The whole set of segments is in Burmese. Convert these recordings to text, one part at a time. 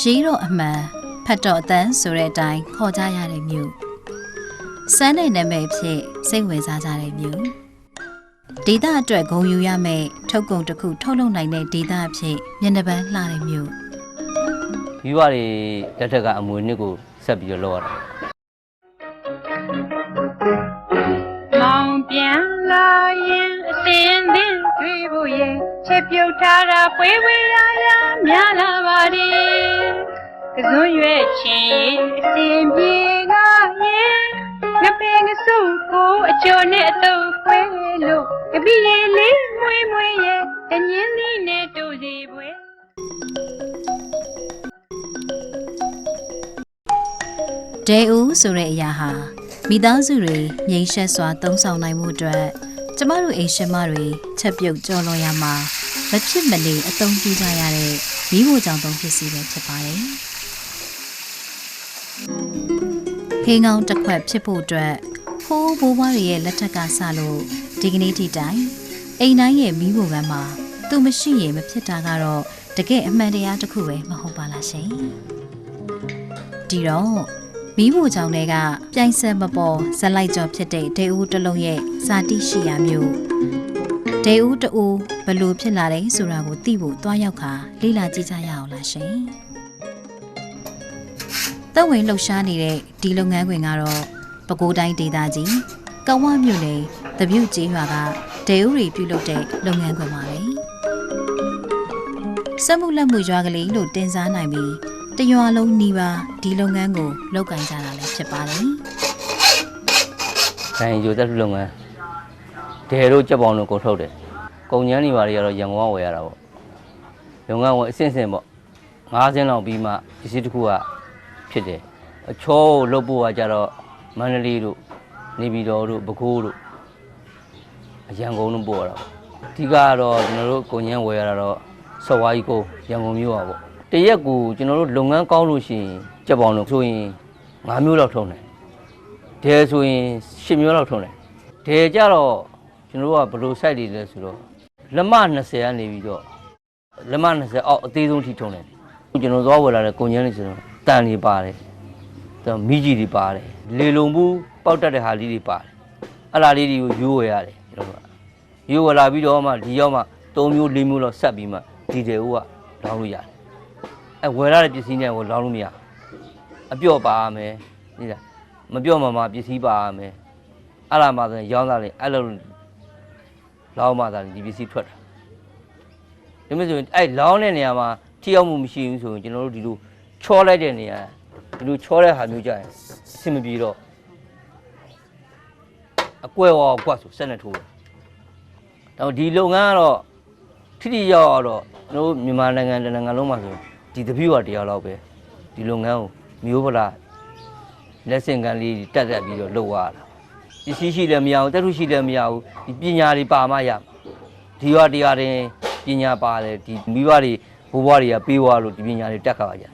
ရေးတော့အမှန်ဖတ်တော့အတန်းဆိုတဲ့အတိုင်းခေါ်ကြရတဲ့မြို့စမ်းတဲ့နာမည်ဖြစ်စိတ်ဝင်စားကြတဲ့မြို့ဒေတာအတွက်ဂုံယူရမယ့်ထုတ်ကုန်တစ်ခုထုတ်လုပ်နိုင်တဲ့ဒေတာအဖြစ်မျက်နှာပန်းလှတဲ့မြို့မိဘတွေလက်ထက်ကအမွေနှစ်ကိုဆက်ပြီးတော့လောက်ရတာမောင်ပြန်လာရင်အတင်းတင်းတွေ့ဖို့ရဲ့ချက်ပြုတ်ထားတာပွေးပွေးရရ များလာပါလေကစွန်းရွက်ချင်အတင်းပြေကရဲ့ငပေငစုကိုအကျော်နဲ့အတုပ်ခွဲလို့ကပိရေလေးမွေးမွေးရဲ့တညင်းလေးနဲ့တို့စီပွဲဒဲဦးဆိုတဲ့အရာဟာမိသားစုတွေငြိမ်သက်စွာသုံးဆောင်နိုင်မှုအတွက်ကျမတို့အိမ်ရှင်မတွေချက်ပြုတ်ကြော်လွန်ရမှာ မဖြစ်မနေအသုံးပြုကြရတဲ့မိဖို့ကြောင့်သုံးပစ္စည်းပဲဖြစ်ပါတယ်။ဟင်းကောင်းတစ်ခွက်ဖြစ်ဖို့အတွက်ဟိုးဘိုးဘွားတွေရဲ့လက်ထက်ကစလို့ဒီကနေ့ထိတိုင်အိမ်တိုင်းရဲ့မိဖို့ကမ်းမှာသူမရှိရင်မဖြစ်တာကတော့တကယ်အမှန်တရားတစ်ခုပဲမဟုတ်ပါလားရှင်။ဒီတော့မီးဖိုချောင်းတွေကပြိုင်ဆက်မပေါ်ဇက်လိုက်ကျော်ဖြစ်တဲ့ဒေဦးတစ်လုံးရဲ့ဇာတိရှိရာမျိုးဒေဦးတူ ဘယ်လို့ဖြစ်လာတယ်ဆိုတာကိုသိဖို့တွားရောက်ခါလေ့လာကြည့်ကြရအောင်လားရှင်။တပ်ဝင်လှုပ်ရှားနေတဲ့ဒီလုပ်ငန်းခွင်ကတော့ပဲခူးတိုင်းဒေသကြီးကဝမြို့နယ်တပြုတ်ကျေးရွာကဒေဦးတွေပြုလုပ်တဲ့လုပ်ငန်းခွင်ပါပဲ။စက်မှုလက်မှုရွာကလေးလို့တင်စားနိုင်ပြီးတရွာလုံးနီးပါးဒီလုပ်ငန်းကိုလုပ်ကင်ကြတာလည်းဖြစ်ပါတယ်။ဆိုင်ရိုသက်လုပ်ငန်းဒဲတို့ကြက်ပေါင်တို့ကိုထုတ်တယ်။ ကုန်ကျန်းနေပါတွေကတော့ရန်ကုန်ကဝယ်ရတာပေါ့။လုပ်ငန်းဝင်အဆင့်ဆင့်ပေါ့။၅ဆင်းလောက်ပြီးမှပစ္စည်းတစ်ခုကဖြစ်တယ်။အချောကိုလုပ်ဖို့ကကြတော့မန္တလေးတို့နေပြည်တော်တို့ပဲခူးတို့အရန်ကုန်တို့ပို့ရတာပေါ့။အဓိကကတော့ကျွန်တော်တို့ကုန်ကျန်းဝယ်ရတာတော့စော်ဝါးကြီးကိုရန်ကုန်မြို့ပါပေါ့။တရက်ကိုကျွန်တော်တို့လုပ်ငန်းကောင်းလို့ရှိရင်ကြက်ပေါင်တို့ဆိုရင်၅မျိုးလောက်ထုံးတယ်။ဒဲဆိုရင်10မျိုးလောက်ထုံးတယ်ဒဲကြတော့ကျွန်တော်တို့ကဘယ်လို site တွေလဲဆိုတော့ လက်မ20ကနေပြီးတော့လက်မ20အောက်အသေးဆုံးထိထုံးတယ်ကျွန်တော်သွားဝယ်လာတဲ့ကုန်ကျန်းလေးဆိုတော့တန်တွေပါတယ်တော့မိကြီးတွေပါတယ်လေလုံဘူးပေါက်တက်တဲ့ဟာလေးတွေပါတယ်အဲ့လာလေးတွေကိုယူဝယ်ရတယ်ကျွန်တော်တို့ကယူဝယ်လာပြီးတော့မှဒီရောက်မှ3မျိုး4မျိုးလောက်ဆက်ပြီးမှဒီတယ်ဦးကလောင်းလို့ရတယ်အဲဝယ်လာတဲ့ပစ္စည်းတွေကိုလောင်းလို့မရဘူးအပြော့ပါရမယ်ဒီလားမပြော့မှမှပစ္စည်းပါရမယ်အဲ့လာမှဆိုရင်ရောင်းသားလေးအဲ့လို လောင်းမှသာဒီပစ္စည်းထွက်တာဒီမဲ့ဆိုရင်အဲ့လောင်းတဲ့နေရာမှာထိရောက်မှုမရှိဘူးဆိုရင်ကျွန်တော်တို့ဒီလိုချောလိုက်တဲ့နေရာဒီလိုချောတဲ့ဟာမျိုးကြရင်အဆင်မပြေတော့အကွဲဝါကွက်ဆိုဆက်နေထိုးတယ်တော့ဒီလုပ်ငန်းကတော့ထိထိရောက်ရောက်တော့ကျွန်တော်တို့မြန်မာနိုင်ငံတစ်နိုင်ငံလုံးမှာဆိုဒီတပည့်ဝတရားလောက်ပဲဒီလုပ်ငန်းကိုမျိုးပလာလက်ဆင့်ကမ်းလေးတွေတက်တက်ပြီးတော့လုပ်ရတာ ပစ္စည်းရှိလည်းမရဘူးတက်ထုရှိလည်းမရဘူးဒီပညာတွေပါမှရမှာဒီရွာတရားတင်ပညာပါတယ်ဒီမိဘတွေဘိုးဘွားတွေကပေးသွားလို့ဒီပညာတွေတက်ခါပါကြတယ်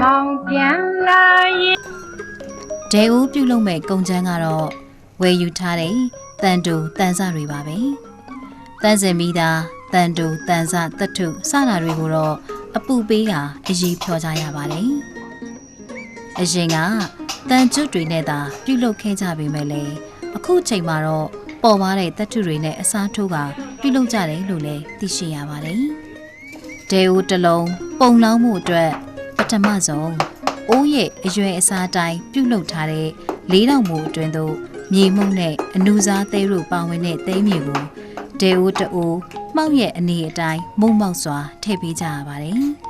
မောင်ပြန်လာရင်ဒဲဦးပြုလုပ်မဲ့ကုန်ချမ်းကတော့ဝယ်ယူထားတဲ့တန်တူတန်စတွေပါပဲတန်စင်မီသားတန်တူတန်စတတ်ထုစတာတွေကိုတော့အပူပေးတာအရေးဖြောကြရပါတယ် အရင်ကတန်ကျွတ်တွေနဲ့သာပြုလုပ်ခဲ့ကြပေမဲ့လေအခုချိန်မှာတော့ပေါ်ပါတဲ့တတ်ထုတွေနဲ့အစားထိုးကပြုလုပ်ကြတယ်လို့လည်းသိရှိရပါတယ်ဒဲဦးတစ်လုံးပုံလောင်းမှုအတွက်ပထမဆုံးအိုးရဲ့အရွယ်အစားတိုင်းပြုတ်လုထားတဲ့လေးတောင်မူအတွင်းသို့မြေမှုန့်နဲ့အနူစားသေးတို့ပါဝင်တဲ့သိမ်းမြေကိုဒေအိုးတူမှောက်ရဲ့အနေအတိုင်းမုံမောက်စွာထည့်ပေးကြရပါတယ်။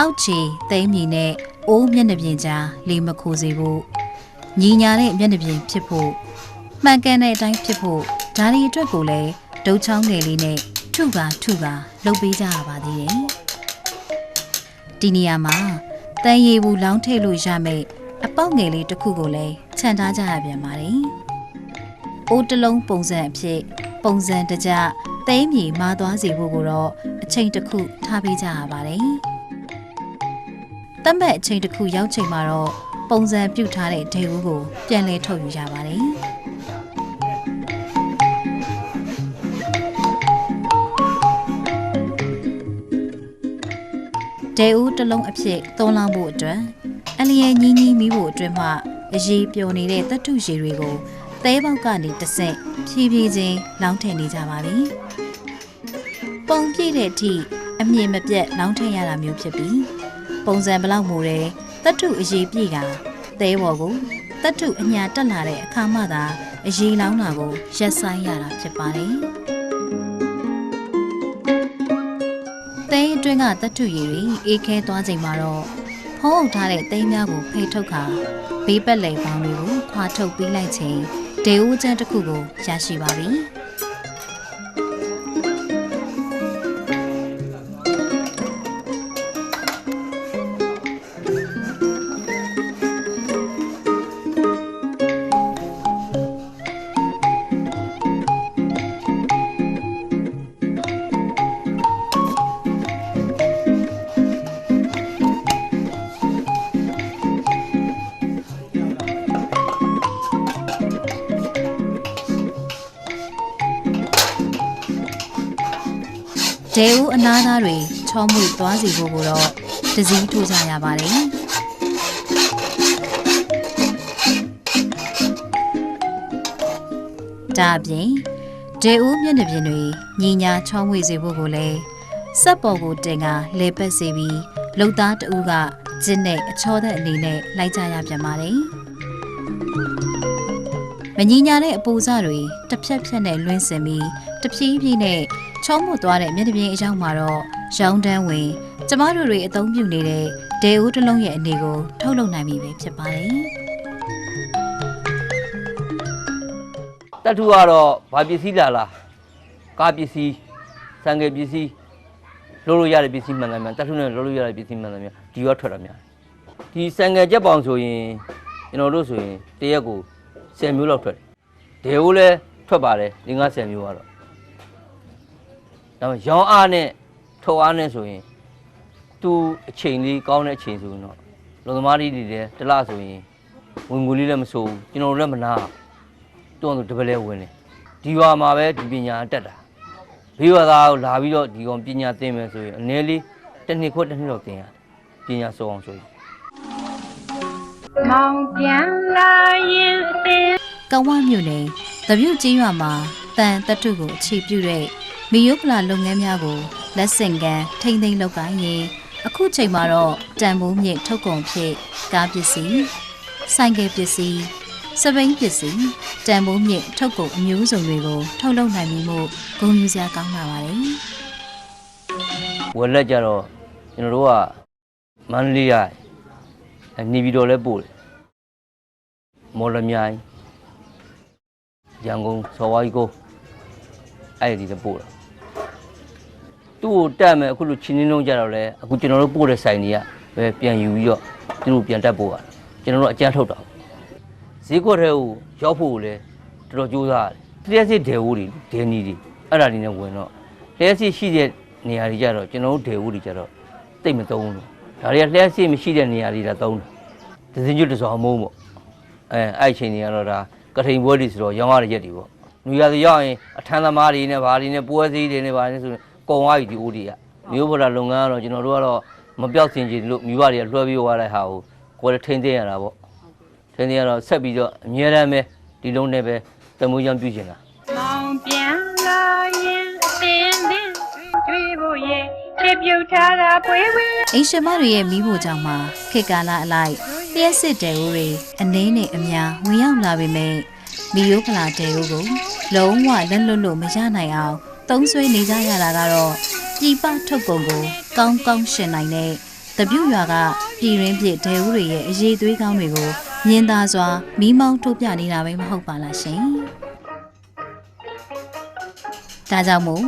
အောက်ခြေသိမ်းမြေနဲ့အိုးမျက်နှာပြင်ကြားလေမခိုစေဖို့ညီညာတဲ့မျက်နှာပြင်ဖြစ်ဖို့မှန်ကန်တဲ့အတိုင်းဖြစ်ဖို့ဒါဒီအတွက်ကိုလည်းဒုတ်ချောင်းငယ်လေးနဲ့ထုပါထုပါလုပ်ပေးကြရပါသေးတယ်။ဒီနေရာမှာတန်ရည်ဘူးလောင်းထည့်လို့ရမယ့်အပေါက်ငယ်လေးတစ်ခုကိုလည်းခြံထားကြရပြန်ပါတယ်။အိုးတစ်လုံးပုံစံအဖြစ်ပုံစံတကြသိမ်းမြေမာသွားစေဖို့ကိုတော့အချိန်တစ်ခုထားပေးကြရပါတယ်။တ တ်မှတ်အချိန်တစ်ခုရောက်ချိန်မှာတော့ပုံစံပြုတ်ထားတဲ့ဒေဦးကိုပြန်လဲထုတ်ယူကြပါတယ်ဒေဦးတစ်လုံးအဖြစ်သုံးလောင်းဖို့အတွက်အလျက်ညီးညီးမိဖို့အတွက်မှအရေးပျော်နေတဲ့တတ်ထုရည်တွေကိုသဲပေါက်ကနေတစ်ဆင့်ဖြည်းဖြည်းချင်းလောင်းထည့်နေကြပါပြီ။ပုံပြည့်တဲ့အထိ အမြင်မပြတ်လောင်းထည့်ရတာမျိုးဖြစ်ပြီးပုံစံဘလောက်မူတဲ့တတ်ထုအရေးပြည့်ကသဲဘော်ကိုတတ်ထုအညာတက်လာတဲ့အခါမှသာအရေးလောင်းတာကိုရက်ဆိုင်ရတာဖြစ်ပါတယ်။သဲအတွင်းကတတ်ထုရည်တွေအေးခဲသွားချိန်မှာတော့ဖုံးအုပ်ထားတဲ့သိမ်းများကိုဖိတ်ထုတ်ခါဘေးပတ်လည်ပေါင်းတွေကိုခွာထုတ်ပြီးလိုက်ချိန်ဒေဦးကျန်းတစ်ခုကိုရရှိပါပြီ။ ဒေဦးအနာသားတွေချောမွေ့သွားစီဖို့ကိုတော့တစည်းထိုးကြရပါတယ်။ဒါအပြင်ဒေဦးမျက်နှာပြင်တွေညီညာချောမွေ့စေဖို့ကိုလည်းစက်ပေါ်ကိုတင်ကလေပတ်စေပြီးလုံသားတဦးကကျင်းနဲ့အချောတဲ့အနေနဲ့လိုက်ကြရပြန်ပါတယ်။မညီညာတဲ့အပူစတွေတစ်ဖြက်ဖြက်နဲ့လွှင်းစင်ပြီးတဖြည်းဖြည်းနဲ့ ချောမွတ်သွားတဲ့မျက်နှာပြင်အရောက်မှာတော့ရောင်းတန်းဝင်ကျမတို့တွေအသုံးပြုနေတဲ့ဒေဦးတစ်လုံးရဲ့အနေကိုထုတ်လုပ်နိုင်ပြီပဲဖြစ်ပါတယ်တတ်ထူကတော့ဘာပစ္စည်းလာလားကားပစ္စည်းစံငယ်ပစ္စည်းလို့လို့ရတဲ့ပစ္စည်းမှန်တယ်များတတ်ထူနဲ့လို့လို့ရတဲ့ပစ္စည်းမှန်တယ်များဒီရောထွက်တာများဒီစံငယ်ကြက်ပေါင်ဆိုရင်ကျွန်တော်တို့ဆိုရင်တရက်ကို10မျိုးလောက်ထွက်တယ်ဒေဟိုးလည်းထွက်ပါတယ်ဒီငါ10မျိုးကတော့ ဒါပေမဲ့ရောင်းအားနဲ့ထုတ်အားနဲ့ဆိုရင်သူအချိန်လေးကောင်းတဲ့အချိန်ဆိုရင်တော့လုံသမားတွေတွေလည်းတစ်လဆိုရင်ဝင်ငွေလေးလည်းမစိုးဘူးကျွန်တော်တို့လည်းမနာဘူးတွန်းသူတပလဲဝင်တယ်ဒီရွာမှာပဲဒီပညာတက်တာဘေးရွာသားကိုလာပြီးတော့ဒီကောင်ပညာသင်မယ်ဆိုရင်အနည်းလေးတစ်နှစ်ခွက်တစ်နှစ်တော့သင်ရတယ်ပညာစောအောင်ဆိုရင်မောင်ပြန်လာရင်အတင်း။ကဝမြို့နယ်တပြုတ်ကြီးရွာမှာတန်တတုကိုအခြေပြုတဲ့ မီယိုပလာလုပ်ငန်းများကိုလက်ဆင့်ကမ်းထိမ့်သိမ်းလုပ်ကိုင်းရင်အခုချိန်မှာတော့တန်ဖိုးမြင့်ထုတ်ကုန်ဖြစ်ကားပစ္စည်းဆိုင်ကယ်ပစ္စည်းစပိန်ပစ္စည်းတန်ဖိုးမြင့်ထုတ်ကုန်အမျိုးစုံတွေကိုထုတ်လုပ်နိုင်ပြီမို့ဂုဏ်ယူစရာကောင်းလာပါတယ်။ဝက်လက်ကြတော့ကျွန်တော်တို့ကမန္တလေးရနေပြီးတော့လဲပို့တယ်မော်လမြိုင်ရန်ကုန်စော်ဝါကြီးကိုအဲ့ဒီလည်းပို့တာ သူ့ကိုတက်မယ်အခုလိုချင်းင်းလုံးကြတော့လဲအခုကျွန်တော်တို့ပို့တဲ့ဆိုင်တွေကပဲပြန်ယူပြီးတော့သူတို့ပြန်တက်ပို့ရတယ်ကျွန်တော်တို့အကြမ်းထုတ်တာဈေးကွက်ထဲကိုရောက်ဖို့ကိုလည်းတော်တော်ကြိုးစားရတယ်လျှက်စစ်ဒေဝူတွေဒဲနီတွေအဲ့ဒါတွေနဲ့ဝင်တော့လျှက်စစ်ရှိတဲ့နေရာတွေကြတော့ကျွန်တော်တို့ဒေဝူတွေကြတော့တိတ်မသုံးဘူးဒါတွေကလျှက်စစ်မရှိတဲ့နေရာတွေဒါသုံးတယ်ဒဇင်ကျွတ်တစ်စောင်းမုံပေါ့အဲအဲ့အချိန်တွေကတော့ဒါကထိန်ပွဲတွေဆိုတော့ရောင်းရတဲ့ရက်တွေပေါ့လူရည်ရောက်ရင်အထမ်းသမားတွေနဲ့ဘာတွေနဲ့ပွဲစည်းတွေနဲ့ဘာတွေနဲ့ဆိုရင် ကုံသွားပြီဒီအိုးတွေကမျိုးပေါ်တာလုပ်ငန်းကတော့ကျွန်တော်တို့ကတော့မပြောက်စင်ကြည်လို့မိဘတွေကလွှဲပြီးသွားတဲ့ဟာကိုကိုယ်လည်းထိန်းသိမ်းရတာပေါ့ထိန်းသိမ်းရတော့ဆက်ပြီးတော့အမြဲတမ်းပဲဒီလုံးနဲ့ပဲတမိုးချောင်းပြုကျင်တာမောင်ပြန်လာရင်အတင်းတင်းတွေ့ဖို့ရဲ့ချက်ပြုတ်ထားတာပွေးပွေးအိမ်ရှင်မတွေရဲ့မိဖို့ကြောင့်မှာခေတ်ကာလအလိုက်လျှက်စစ်တဲဦးတွေအနည်းနဲ့အများဝင်ရောက်လာပေမဲ့မီယိုဖလာတဲဦးကိုလုံးဝလက်လွတ်လို့မရနိုင်အောင် သုံးဆွဲနေကြရတာကတော့ပြည်ပထုတ်ကုန်ကိုကောင်းကောင်းရှင်နိုင်တဲ့တပြုတ်ရွာကပြည်ရင်းပြတဲဦးတွေရဲ့အရေးသွေးကောင်းတွေကိုမြင်သာစွာမိမောင်းထုတ်ပြနေတာပဲမဟုတ်ပါလားရှင်။ဒါကြောင့်မို့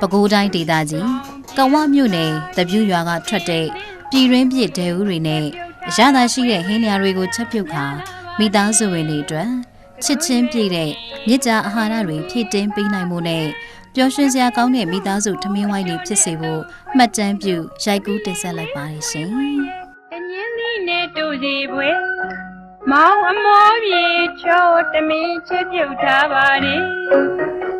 ပဲခူးတိုင်းဒေသကြီးကဝမြို့နယ်တပြုတ်ရွာကထွက်တဲ့ပြည်ရင်းပြတဲဦးတွေနဲ့အရသာရှိတဲ့ဟင်းလျာတွေကိုချက်ပြုတ်ခါမိသားစုဝင်တွေအတွက်ချစ်ချင်းပြည့်တဲ့မြစ်တာအာဟာရတွေဖြည့်တင်းပေးနိုင်မှုနဲ့ ပျော်ရွှင်စရာကောင်းတဲ့မိသားစုထမင်းဝိုင်းတွေဖြစ်စေဖို့မှတ်တမ်းပြုရိုက်ကူးတင်ဆက်လိုက်ပါတယ်ရှင်။တညင်းသီးနဲ့တူစီပွဲမောင်အမောပြေချောတမင်းချစ်ပြုတ်ထားပါလေ။